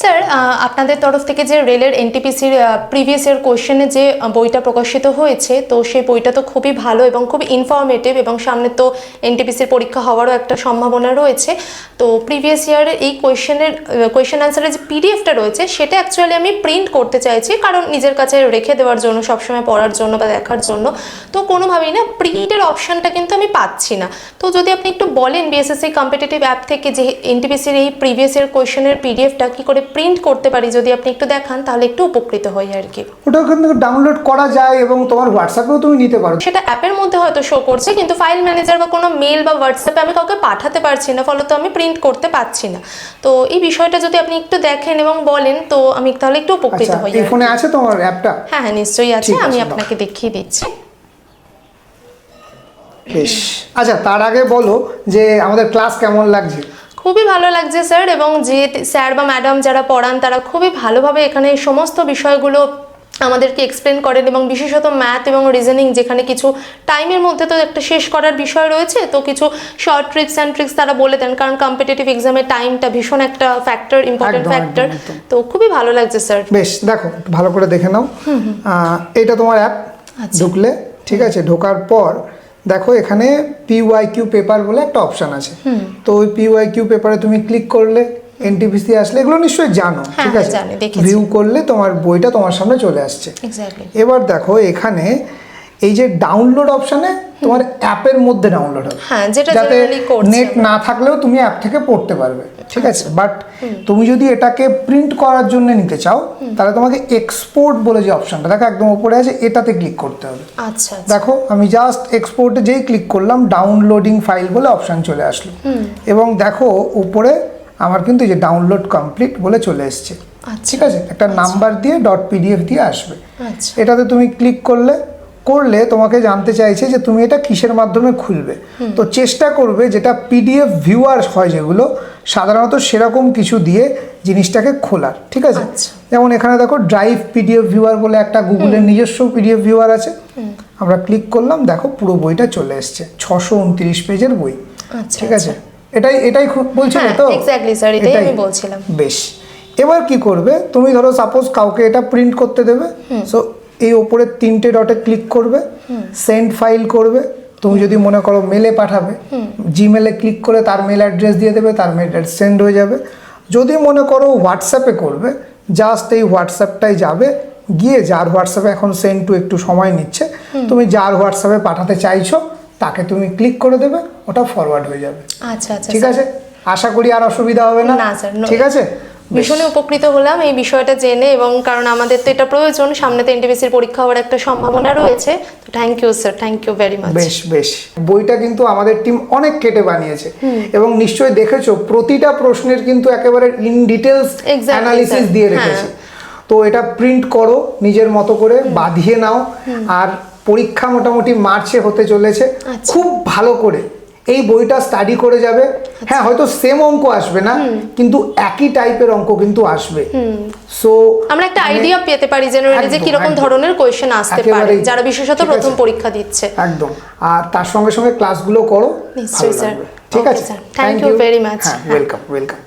Sir আহ, আপনাদের তরফ থেকে যে রেলের এনটিপিসির প্রিভিয়াস ইয়ার কোশ্চেনে যে বইটা প্রকাশিত হয়েছে, তো সেই বইটা তো খুবই ভালো এবং খুব ইনফরমেটিভ এবং সামনে তো এনটিপিসির পরীক্ষা হওয়ারও একটা সম্ভাবনা রয়েছে। তো প্রিভিয়াস ইয়ারের এই কোয়েশ্চেনের কোয়েশ্চেন অ্যান্সারের যে পিডিএফটা রয়েছে, সেটা অ্যাকচুয়ালি আমি প্রিন্ট করতে চাইছি, কারণ নিজের কাছে রেখে দেওয়ার জন্য, সবসময় পড়ার জন্য বা দেখার জন্য। তো কোনোভাবেই না প্রিন্টের অপশানটা কিন্তু আমি পাচ্ছি না। তো যদি আপনি একটু বলেন বিএসএসসি কম্পিটিটিভ অ্যাপ থেকে যে এনটিপিসির এই প্রিভিয়াস ইয়ার কোয়েশ্চেনের পিডিএফটা কি করে প্রিন্ট করতে পারি যদি আপনি একটু দেখান তাহলে একটু উপকৃত হই আর কি। ওটা থেকে ডাউনলোড করা যায় এবং তোমার হোয়াটসঅ্যাপেও তুমি নিতে পারো। সেটা অ্যাপের মধ্যে হয়তো শো করছে কিন্তু ফাইল ম্যানেজার বা কোনো মেল বা হোয়াটসঅ্যাপে আমি কাউকে পাঠাতে পারছি না ফলত আমি প্রিন্ট করতে পারছি না। তো এই বিষয়টা যদি আপনি একটু দেখেন এবং বলেন তো আমি তাহলে একটু উপকৃত আচ্ছা হই এই। ফোনে আছে তোমার অ্যাপটা? হ্যাঁ হ্যাঁ নিশ্চয়ই আছে আমি আপনাকে দেখিয়ে দিচ্ছি। বেশ। আচ্ছা তার আগে বলো যে আমাদের ক্লাস কেমন লাগছে? খুবই ভালো লাগছে স্যার এবং যে স্যার বা ম্যাডাম যারা পড়ান তারা খুবই ভালোভাবে এখানে সমস্ত বিষয়গুলো আমাদেরকে এক্সপ্লেন করেন এবং বিশেষত ম্যাথ এবং রিজনিং যেখানে কিছু টাইমের মধ্যে তো একটা শেষ করার বিষয় রয়েছে তো কিছু শর্ট ট্রিক্স অ্যান্ড ট্রিক্স তারা বলে দেন কারণ কম্পিটিটিভ এক্সামের টাইমটা ভীষণ একটা ফ্যাক্টর ইম্পর্টেন্ট ফ্যাক্টর। তো খুবই ভালো লাগছে স্যার বেশ দেখো ভালো করে দেখে নাও এটা তোমার অ্যাপ আচ্ছা। ঢুকলে ঠিক আছে ঢোকার পর দেখো এখানে পিওয়াই কিউ পেপার বলে একটা অপশান আছে। তো ওই পিওয়াই কিউ পেপারে তুমি ক্লিক করলে এনটিপিসি আসলে এগুলো নিশ্চয়ই জানো হ্যাঁ, ঠিক হ্যাঁ, আছে? ভিউ করলে তোমার বইটা তোমার সামনে চলে আসছে। এবার দেখো এখানে এই যে ডাউনলোড অপশনে তোমার অ্যাপের মধ্যে ডাউনলোড হবে। হ্যাঁ, যেটা যাতে নেট না থাকলেও তুমি অ্যাপ থেকে পড়তে পারবে ঠিক আচ্ছা। আছে বাট তুমি যদি এটাকে প্রিন্ট করার জন্য নিতে চাও তাহলে তোমাকে এক্সপোর্ট বলে যে অপশনটা দেখো একদম উপরে আছে এটাতে ক্লিক করতে হবে। আচ্ছা আচ্ছা। দেখো আমি জাস্ট এক্সপোর্টে যেই ক্লিক করলাম ডাউনলোডিং ফাইল বলে অপশন চলে আসলো। এবং দেখো উপরে আমার কিন্তু এই যে ডাউনলোড কমপ্লিট বলে চলে এসছে আচ্ছা। ঠিক আছে? একটা নাম্বার দিয়ে ডট পিডিএফ দিয়ে আসবে। আচ্ছা। এটাতে তুমি ক্লিক করলে করলে তোমাকে জানতে চাইছে যে তুমি এটা কিসের মাধ্যমে খুলবে। তো চেষ্টা করবে যেটা পিডিএফ ভিউয়ার হয় যেগুলো সাধারণত সেরকম কিছু দিয়ে জিনিসটাকে খোলার ঠিক আছে? আচ্ছা। যেমন এখানে দেখো ড্রাইভ পিডিএফ ভিউয়ার বলে একটা গুগলের নিজস্ব পিডিএফ ভিউয়ার আছে। আমরা ক্লিক করলাম দেখো পুরো বইটা চলে এসছে ছশো উনত্রিশ পেজের বই আচ্ছা ঠিক আছে? এটাই এটাই খু- বলছিলে হ্যাঁ, তো? এটাই আমি বলছিলাম। বেশ। এবার কি করবে তুমি ধরো সাপোজ কাউকে এটা প্রিন্ট করতে দেবে। সো এই ওপরে তিনটে ডটে ক্লিক করবে সেন্ড ফাইল করবে তুমি যদি মনে করো মেলে পাঠাবে জিমেলে ক্লিক করে তার মেল অ্যাড্রেস দিয়ে দেবে তার মেল অ্যাড্রেস সেন্ড হয়ে যাবে। যদি মনে করো হোয়াটসঅ্যাপে করবে জাস্ট এই হোয়াটসঅ্যাপটাই যাবে গিয়ে যার হোয়াটসঅ্যাপে এখন সেন্ড টু একটু সময় নিচ্ছে তুমি যার হোয়াটসঅ্যাপে পাঠাতে চাইছো তাকে তুমি ক্লিক করে দেবে ওটা ফরওয়ার্ড হয়ে যাবে। আচ্ছা আচ্ছা ঠিক আছে? আশা করি আর অসুবিধা হবে না. ঠিক আছে? ভীষণই উপকৃত হলাম এই বিষয়টা জেনে এবং কারণ আমাদের তো এটা প্রয়োজন সামনে তো এনটিপিসির পরীক্ষা হওয়ার একটা সম্ভাবনা রয়েছে। তো thank you sir thank you very much বেশ বেশ। বইটা কিন্তু আমাদের টিম অনেক কেটে বানিয়েছে এবং নিশ্চয়ই দেখেছ প্রতিটা প্রশ্নের কিন্তু একেবারে ইন ডিটেলস অ্যানালিসিস দিয়ে হ্যাঁ। রেখেছে। তো এটা প্রিন্ট করো নিজের মতো করে বাঁধিয়ে নাও। আর পরীক্ষা মোটামুটি মার্চে হতে চলেছে। আচ্ছা। খুব ভালো করে। এই বইটা স্টাডি করে যাবে। হ্যাঁ হয়তো সেম অঙ্ক আসবে না কিন্তু একই টাইপের অঙ্ক কিন্তু আসবে। সো আমরা একটা আইডিয়া পেতে পারি জেনারেলি যে কি রকম কীরকম ধরনের কোয়েশ্চেন আসতে পারে যারা বিশেষত প্রথম পরীক্ষা দিচ্ছে। একদম। আর তার সঙ্গে সঙ্গে ক্লাসগুলো করো। নিশ্চয়ই, স্যার। ঠিক আছে? Thank you very much. Welcome welcome